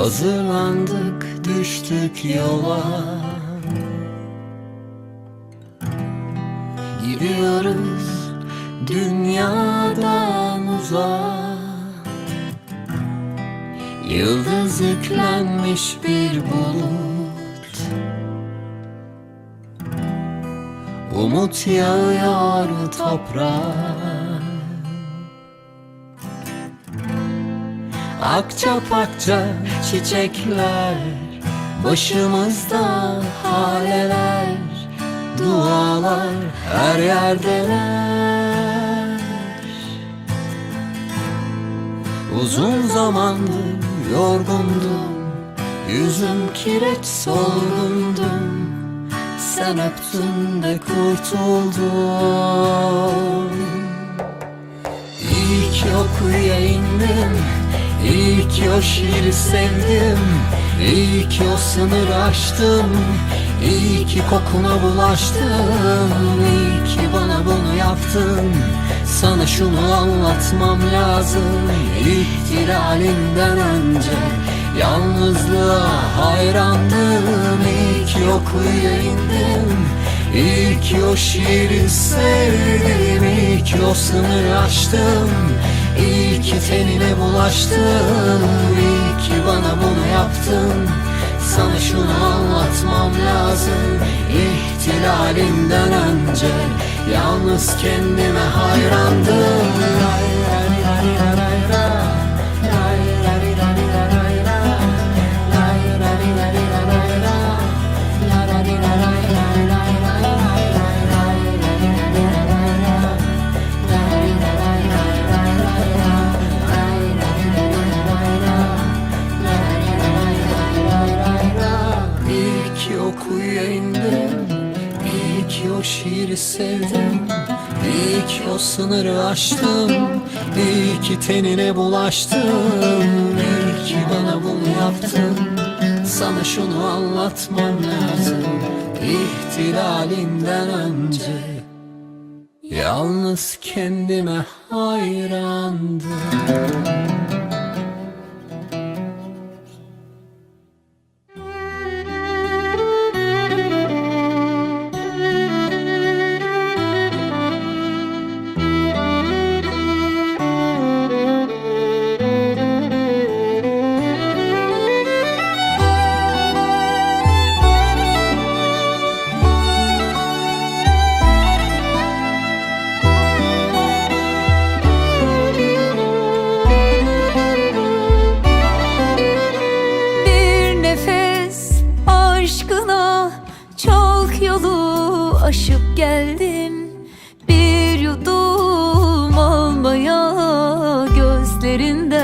Hazırlandık düştük yola. Gidiyoruz dünyadan uzağa. Yıldız yüklenmiş bir bulut. Umut yağıyor toprağa Akça pakça çiçekler Başımızda haleler Dualar her yerdeler. Uzun zamandır yorgundum Yüzüm kireç solgundum. Sen öptün de kurtuldum İyi ki o kuyuya indim İyi ki o şiiri sevdim İyi ki o sınırı aştım İyi ki kokuna bulaştım İyi ki bana bunu yaptın. Sana şunu anlatmam lazım İhtilalinden önce. Yalnızlığa hayrandım İyi ki o kuyuya indim. İyi ki o şiiri sevdim İyi ki o sınırı aştım İyi ki tenine bulaştım İyi ki bana bunu yaptın. Sana şunu anlatmam lazım İhtilalinden önce Yalnız kendime hayrandım. Lay sınırı aştım İyi ki tenine bulaştım. İyi ki bana bunu yaptın Sana şunu anlatmam lazım. İhtilalinden önce Yalnız kendime hayrandım Bir yudum almaya gözlerinden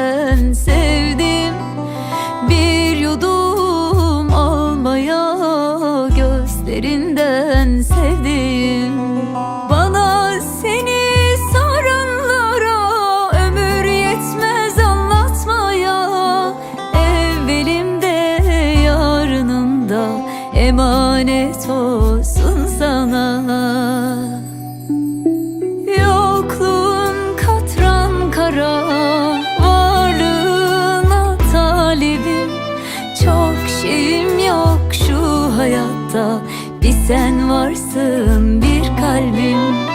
Bir sen varsın bir kalbim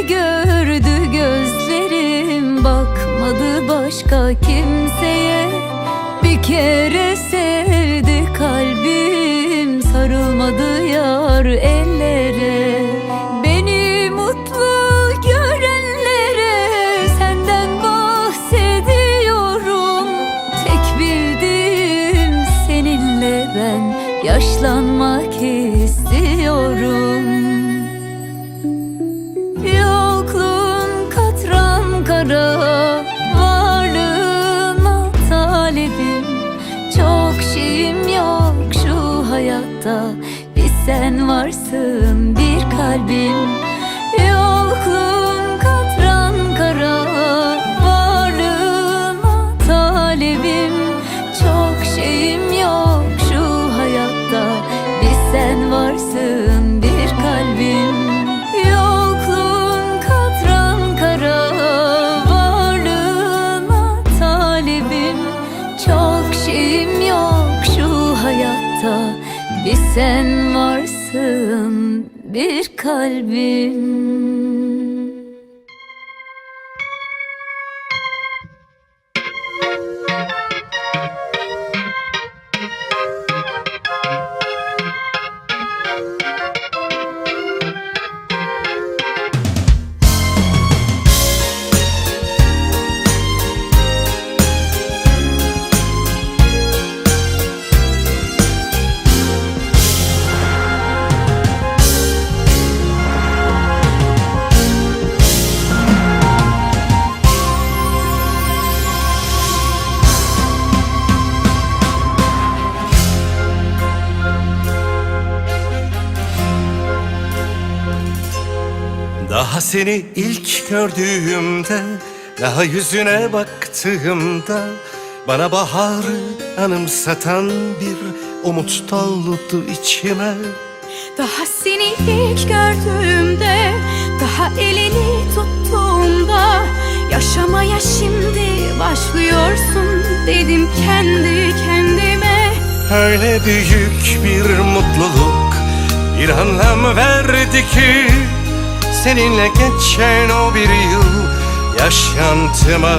gördü gözlerim bakmadı başka kimseye. Bir kere sevdi kalbim sarılmadı yar ellere sen varsın bir kalbim. Yokluğun katran kara Varlığına talibim Çok şeyim yok şu hayatta Bir sen varsın bir kalbim. Yokluğun katran kara Varlığına talibim Çok şeyim yok şu hayatta Bir sen kalbim seni ilk gördüğümde Daha yüzüne baktığımda Bana baharı anımsatan bir umut doldu içime. Daha seni ilk gördüğümde Daha elini tuttuğumda Yaşamaya şimdi başlıyorsun Dedim kendi kendime. Öyle büyük bir mutluluk Bir anlam verdi ki Seninle geçen o bir yıl Yaşantıma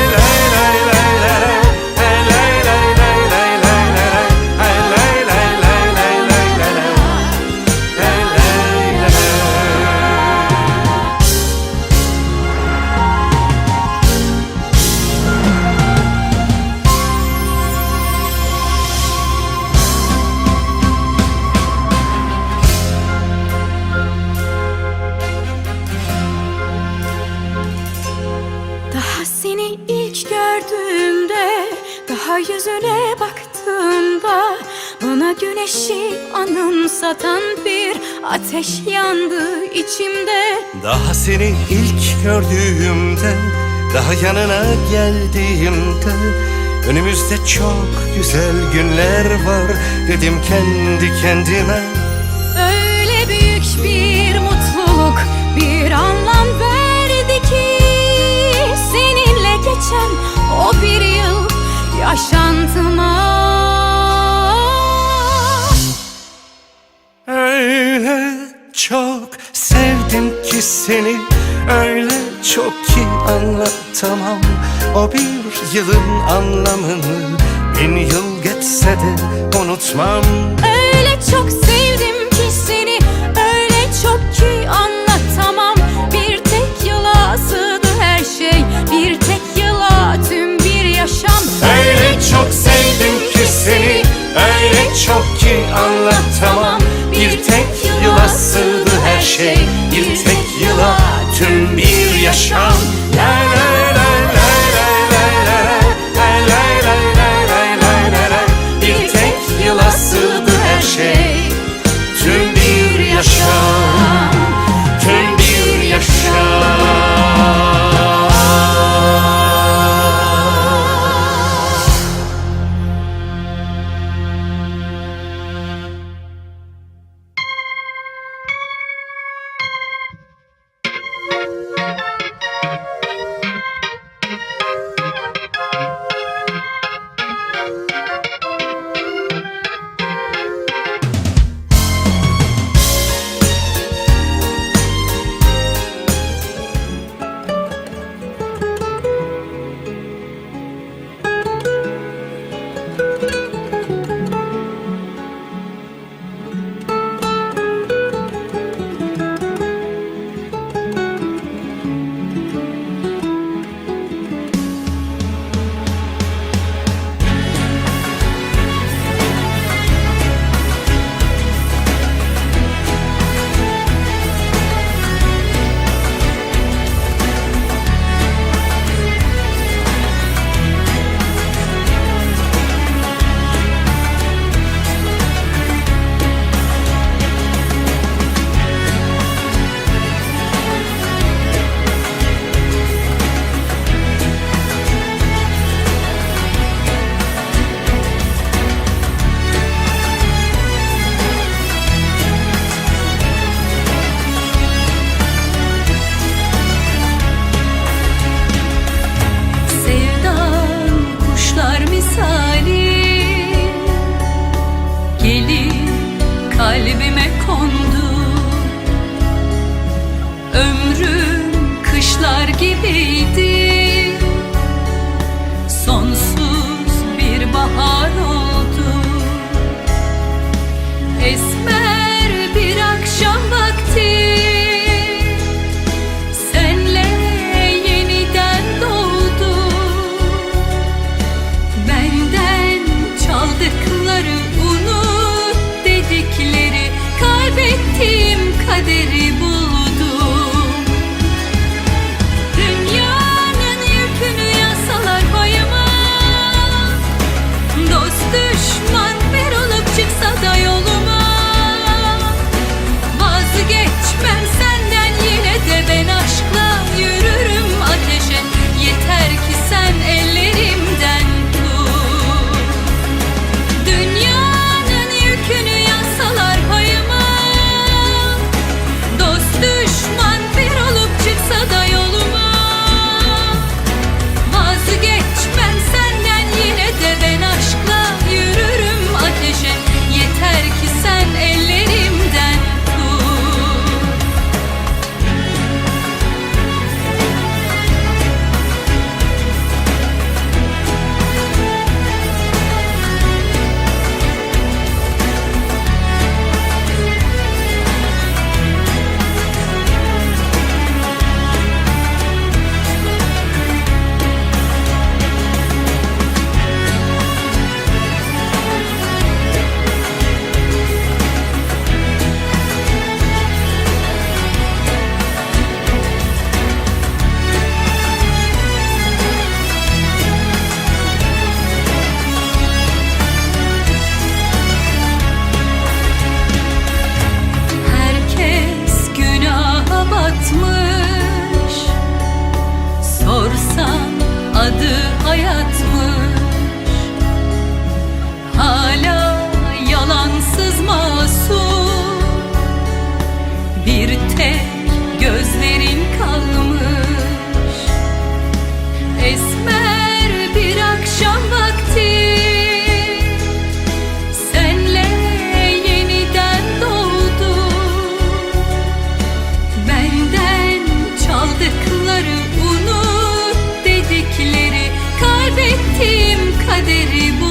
Daha seni ilk gördüğümde Daha yanına geldiğimde Önümüzde çok güzel günler var Dedim kendi kendime. Öyle büyük bir mutluluk Bir anlam verdi ki Seninle geçen o bir yıl Yaşantıma seni Öyle çok ki anlatamam. O bir yılın anlamını Bin yıl geçse de unutmam. Öyle çok sevdim ki seni Öyle çok ki anlatamam. Bir tek yıla sığdı her şey Bir tek yıla tüm bir yaşam. Öyle çok sevdim ki seni Öyle çok ki anlatamam. Bir tek yıla sığdı her şey Bir kaderimi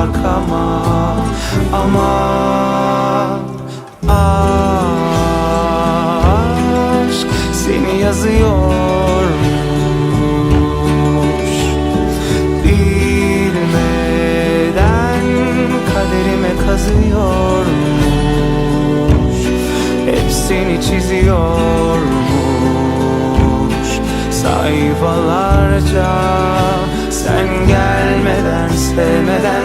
arkama Aman ah, aşk seni yazıyormuş. Bilmeden kaderime kazıyormuş. Hep seni çiziyormuş. Sayfalarca sen gelmeden sevmeden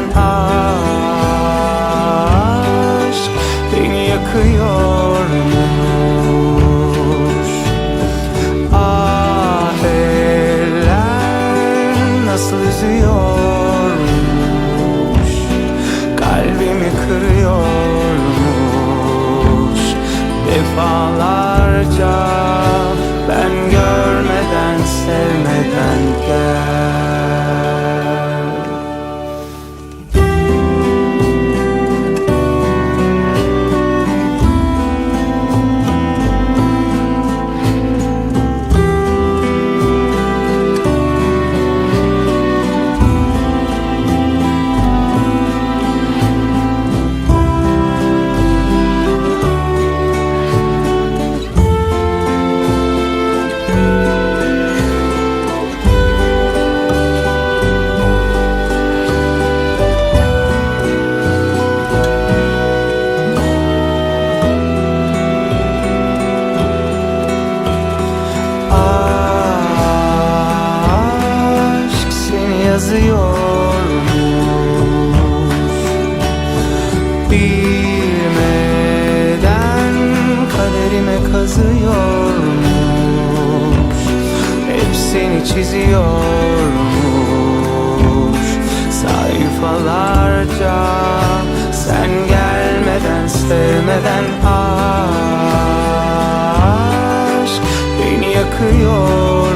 Sayfalarca sen gelmeden sevmeden aşk beni yakıyormuş